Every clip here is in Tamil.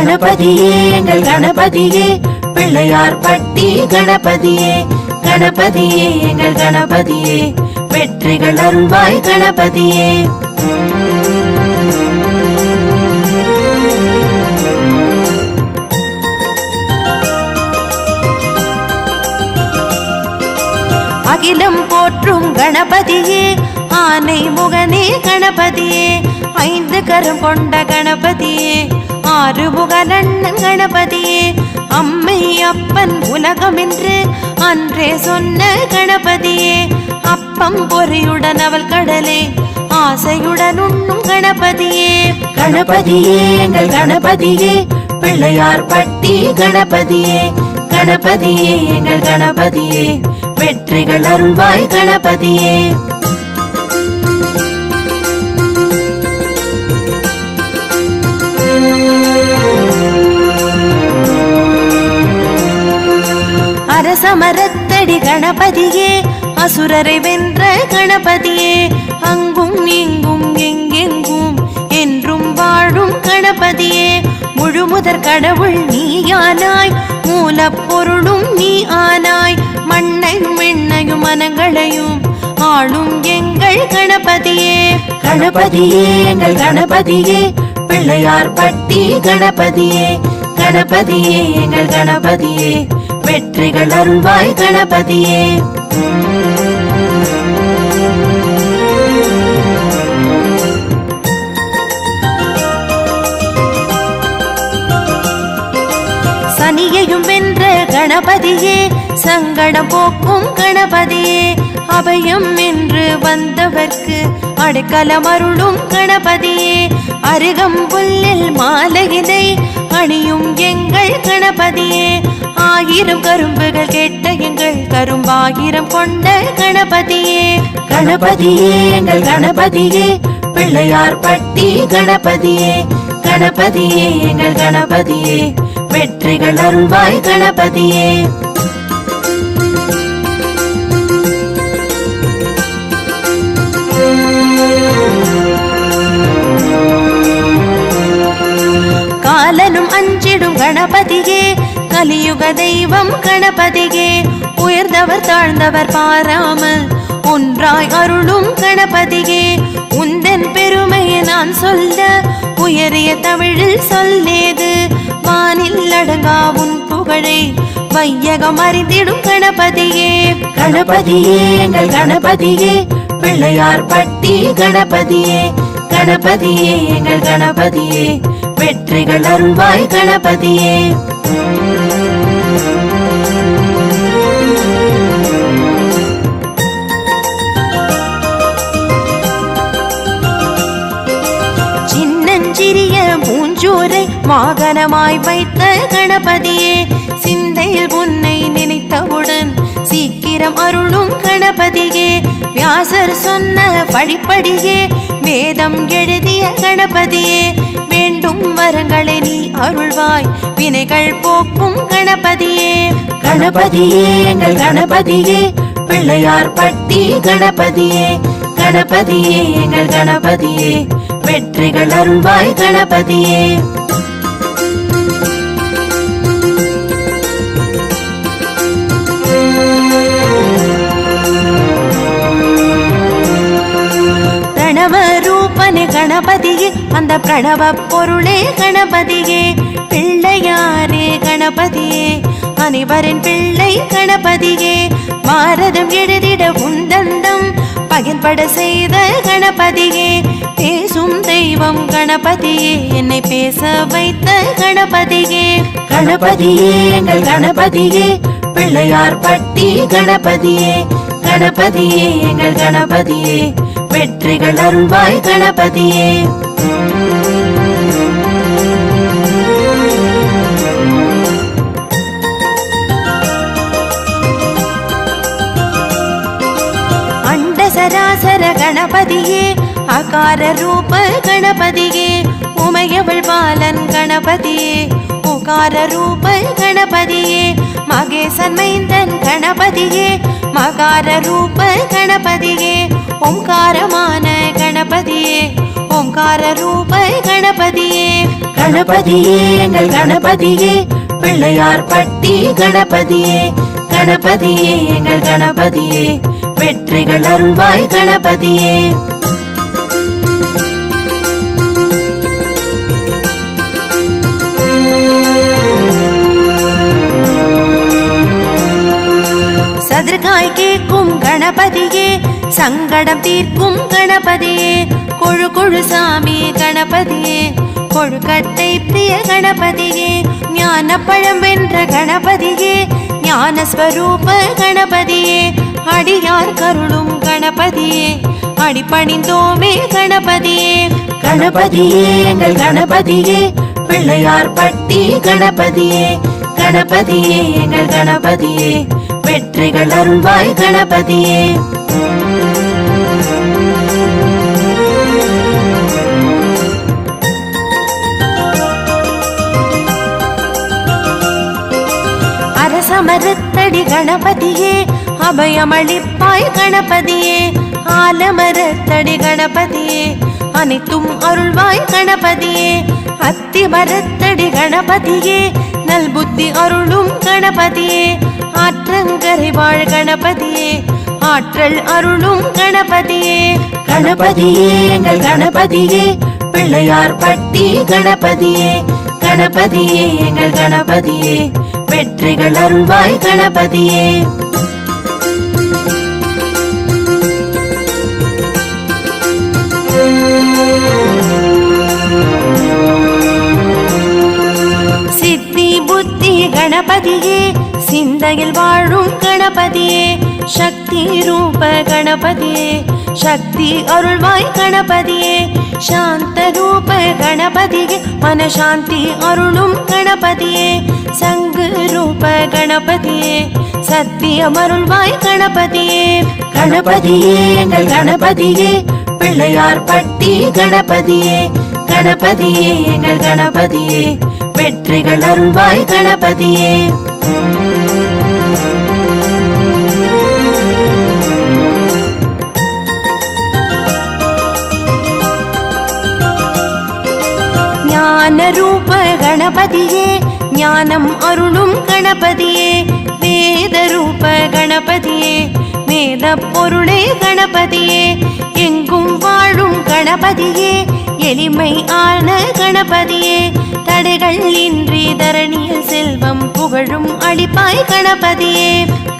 கணபதியே எங்கள் கணபதியே பிள்ளையார் பட்டி கணபதியே கணபதியே எங்கள் கணபதியே வெற்றிகள் அருள்வாய் கணபதியே. அகிலம் போற்றும் கணபதியே ஆனை முகனே கணபதியே ஐந்து கரம் கொண்ட கணபதியே. ஆறு முகலண்ணன் கணபதியே அம்மை அப்பன் உலகம் என்று அன்றே சொன்ன கணபதியே. அப்பம் பொறியுடன் அவள் கடலே ஆசையுடன் உண்ணும் கணபதியே. கணபதியே எங்கள் கணபதியே பிள்ளையார் பட்டி கணபதியே. கணபதியே எங்கள் கணபதியே வெற்றிகள் அருள்வாய் கணபதியே. அமரத்தடி கணபதியே அசுரரை வென்ற கணபதியே அங்கும் இங்கும் எங்கெங்கும் என்றும் வாழும் கணபதியே. முழுமுதற் கடவுள் நீயானாய் மூலப்பொருளும் நீ ஆனாய் மண்ணையும் விண்ணையும் மனங்களையும் ஆளும் எங்கள் கணபதியே. கணபதியே எங்கள் கணபதியே பிள்ளையார் பட்டி கணபதியே கணபதியே எங்கள் கணபதியே. வெற்றிகள் அருள்வாய் கணபதியே. சனியையும் வென்ற கணபதியே சங்கடம் போக்கும் கணபதியே. அபயம் என்று வந்தவர்க்கு அடைக்கலம் அருளும் கணபதியே. அருகம் புல்லில் மாலையினை அணியும் எங்கள் கணபதியே. ஆயிரம் கரும்புகள் கேட்ட எங்கள் கரும்பாயிரம் கொண்ட கணபதியே. கணபதியே எங்கள் கணபதியே. பிள்ளையார் பட்டி கணபதியே. கணபதியே எங்கள் கணபதியே. வெற்றிகள் அருள்வாய் கணபதியே. காலனும் அஞ்சிடும் கணபதியே. கலியுக தெய்வம் கணபதியே உயர்ந்தவர் தாழ்ந்தவர் பாராமல் ஒன்றாய் அருளும் கணபதியே. உந்தன் பெருமையை நான் சொல்ல உயரிய தமிழில் சொல்லேது. வானில் அடங்கா உன் புகழை வையகம் அறிந்திடும் கணபதியே. கணபதியே எங்கள் கணபதியே பிள்ளையார் பட்டி கணபதியே. கணபதியே எங்கள் கணபதியே வெற்றிகள் அருள்வாய் கணபதியே. வாகனமாய் வைத்த கணபதியே சிந்தையில் உன்னை நினைத்தவுடன் சீக்கிரம் அருளும் கணபதியே. வியாசர் சொன்ன வழிப்படியே வேதம் எழுதிய கணபதியே. வேண்டும் வரங்களை நீ அருள்வாய் வினைகள் போக்கும் கணபதியே. கணபதியே எங்கள் கணபதியே பிள்ளையார் பட்டி கணபதியே. கணபதியே எங்கள் கணபதியே வெற்றிகள் அருள்வாய் கணபதியே. கணபதியே அந்த பிரணவ பொருளே கணபதியே. பிள்ளையாரே கணபதியே அனைவரின் பிள்ளை கணபதியே. பாரதம் எழுதிட உந்தந்தம் பகிர்பட செய்த கணபதியே. பேசும் தெய்வம் கணபதியே என்னை பேச வைத்த கணபதியே. கணபதியே எங்கள் கணபதியே பிள்ளையார் பட்டி கணபதியே. கணபதியே எங்கள் கணபதியே. வெற்றிகள் அருள்வாய் கணபதியே. அண்ட சராசர கணபதியே அகார ரூப கணபதியே உமையவள் பாலன் கணபதியே உகார ரூப கணபதியே மகேசன் மைந்தன் கணபதியே மகார ரூப கணபதியே. ஓம்காரமான கணபதியே ஓம்கார ரூப கணபதியே. கணபதியே எங்கள் கணபதியே பிள்ளையார் பட்டி கணபதியே. கணபதியே எங்கள் கணபதியே வெற்றிகள் அருள்வாய் கணபதியே. சதுர்காய் கேட்கும் கணபதியே சங்கடம் தீர்க்கும் கணபதியே கொழு கொழு சாமி கணபதியே. கொழுக்கட்டை பிரிய கணபதியே. ஞான பழம் வென்ற கணபதியே. ஞானஸ்வரூப கணபதியே. அடியார் கருளும் கணபதியே. அடிபணிந்தோமே கணபதியே. கணபதியே எங்கள் கணபதியே. பிள்ளையார் பட்டி கணபதியே. கணபதியே எங்கள் கணபதியே. வெற்றிகள் அருள்வாய் கணபதியே. ஆலமரத்தடி கணபதியே அபயமளிப்பாய் கணபதியே ஆலமரத்தடி கணபதியே அனைத்தும் அருள்வாய் கணபதியே அத்தி மரத்தடி கணபதியே நல் புத்தி அருளும் கணபதியே ஆற்றங்கரை வாழ் கணபதியே ஆற்றல் அருளும் கணபதியே. கணபதியே எங்கள் கணபதியே பிள்ளையார் பட்டி கணபதியே கணபதியே எங்கள் கணபதியே. வெற்றிகள் அருள்வாய் கணபதியே. சித்தி புத்தி கணபதியே. சிந்தையில் வாழும் கணபதியே. சக்தி ரூப கணபதியே சக்தி அருள்வாய் கணபதியே சாந்த ரூப கணபதியே மனசாந்தி அருளும் கணபதியே சங்கு ரூப கணபதியே சத்தியம் அருள்வாய் கணபதியே. கணபதியே எங்கள் கணபதியே பிள்ளையார் பட்டி கணபதியே கணபதியே எங்கள் கணபதியே வெற்றிகள் அருள்வாய் கணபதியே. ஞான ரூப கணபதியே ஞானம் அருளும் கணபதியே வேத ரூப கணபதியே வேத பொருளே கணபதியே எங்கும் வாழும் கணபதியே எளிமை ஆன கணபதியே தடைகள் இன்றி தரணியில் செல்வம் புகழும் அளிப்பாய் கணபதியே.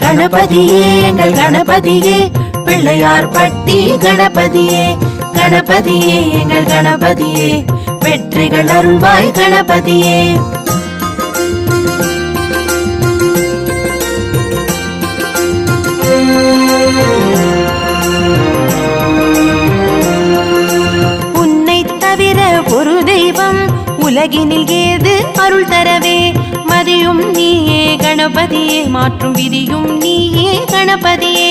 கணபதியே எங்கள் கணபதியே பிள்ளையார் பட்டி கணபதியே கணபதியே எங்கள் கணபதியே. வெற்றிகள் அருள்வாய் கணபதியே. உன்னை தவிர ஒரு தெய்வம் உலகினில் ஏது அருள் தரவே? மதியும் நீயே கணபதியே மாற்றும் விதியும் நீயே கணபதியே.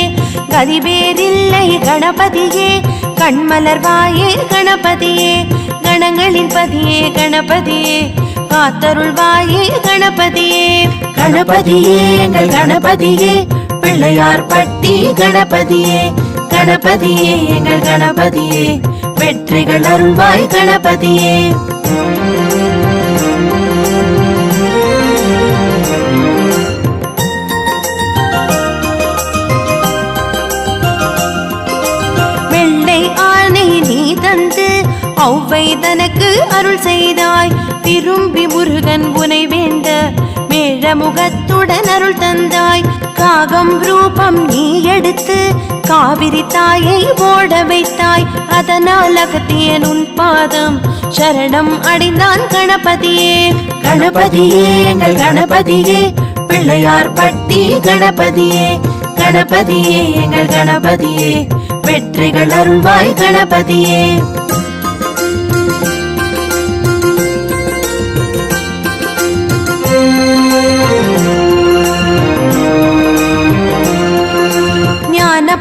கதிவேறில்லை கணபதியே கண்மலர் வாயே கணபதி. கணங்களின் பதியே கணபதியே. காத்தருள்வாயே கணபதியே. கணபதியே எங்கள் கணபதியே. பிள்ளையார் பட்டி கணபதியே. கணபதியே எங்கள் கணபதியே. வெற்றிகள் அருள்வாய் கணபதியே. ஔவை தனக்கு அருள் செய்தாய். திரும்பி முருகன் புனை வேண்ட மேழமுகத்துடன் அருள் தந்தாய். காகம் ரூபம் நீ எடுத்து காவிரி தாயை ஓட வைத்தாய். அதனால் அகத்தியன் உன் பாதம் சரணம் அடைந்தான் கணபதியே. கணபதியே எங்கள் கணபதியே பிள்ளையார் பட்டி கணபதியே. கணபதியே எங்கள் கணபதியே வெற்றிகள் அருள்வாய் கணபதியே. ஞான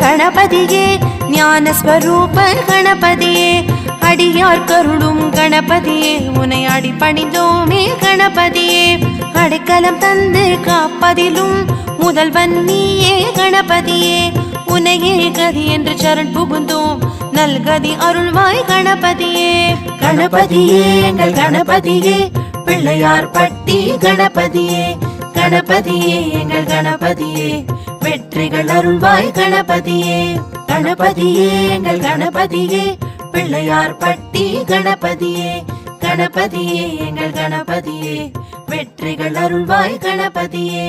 கணபதியே ஞான ஸ்வரூப கணபதியே அடியார் கருளும் கணபதியே உனை அடி பணிந்தோமே கணபதியே அடைக்கலம் தந்து காப்பதிலும் முதல்வன் நீயே கணபதியே உனையே கதி என்று சரண் புகுந்தோம். நல்கதி அருள்வாய் கணபதியே. கணபதியே எங்கள் கணபதியே பிள்ளையார் பட்டி கணபதியே. கணபதியே எங்கள் கணபதியே வெற்றிகள் அருள்வாய் கணபதியே. கணபதியே எங்கள் கணபதியே பிள்ளையார் பட்டி கணபதியே. கணபதியே எங்கள் கணபதியே வெற்றிகள் அருள்வாய் கணபதியே.